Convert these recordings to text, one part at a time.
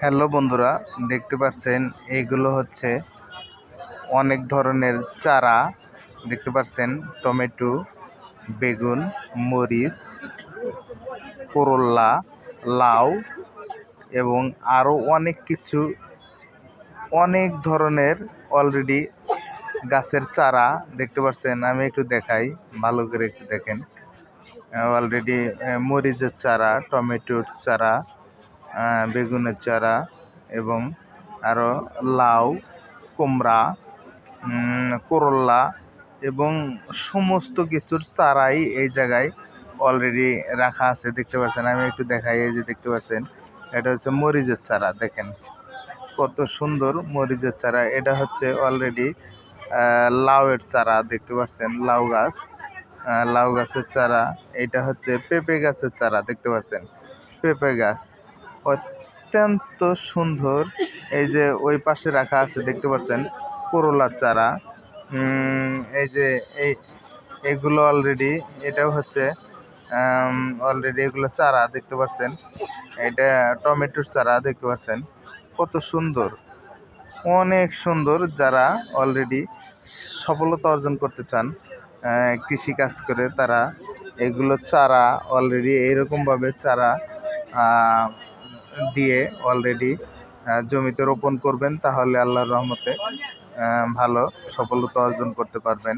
Hello বন্ধুরা, দেখতে পাচ্ছেন এগুলো হচ্ছে অনেক ধরনের চারা। দেখতে পাচ্ছেন টমেটো, বেগুন, মরিচ করল্লা লাউ এবং আরও অনেক কিছু অনেক ধরনের অলরেডি গাছের চারা দেখতে পাচ্ছেন আমি একটু দেখাই, ভালো করে একটু দেখেন। অলরেডি মরিচের চারা, টমেটোর চারা বেগুনের চারা এবং আরও লাউ কুমড়া উম, করল্লা এবং সমস্ত কিছুর চারাই এই জায়গায় অলরেডি রাখা আছে দেখতে পাচ্ছেন। আমি একটু দেখাই এই যে দেখতে পাচ্ছেন এটা হচ্ছে মরিচের চারা দেখেন। কত সুন্দর মরিচের চারা এটা হচ্ছে অলরেডি লাউয়ের চারা দেখতে পাচ্ছেন লাউ গাছ। লাউ গাছের চারা এটা হচ্ছে পেঁপে গাছের চারা দেখতে পাচ্ছেন। পেঁপে গাছ। অত্যন্ত সুন্দর। এই যে ওই পাশে রাখা আছে দেখতে পাচ্ছেন? করলার চারা। এই যে এই এগুলো অলরেডি এটাও হচ্ছে অলরেডি এগুলো চারা দেখতে পাচ্ছেন? এটা টমেটোর চারা দেখতে পাচ্ছেন? কত সুন্দর। অনেক সুন্দর যারা অলরেডি সফলতা অর্জন করতে চান আহ, কৃষিকাজ করে তারা এগুলো চারা অলরেডি এইরকমভাবে চারা দিয়ে অলরেডি জমিতে রোপণ করবেন, তাহলে আল্লাহর রহমতে ভালো সফলতা অর্জন করতে পারবেন।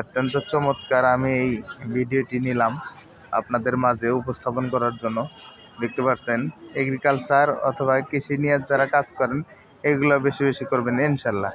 অত্যন্ত চমৎকার আমি এই ভিডিওটি নিলাম আপনাদের মাঝে উপস্থাপন করার জন্য। দেখতে পাচ্ছেন এগ্রিকালচার অথবা কৃষি নিয়ে যারা কাজ করেন, এগুলো বেশি বেশি করবেন, ইনশাল্লাহ।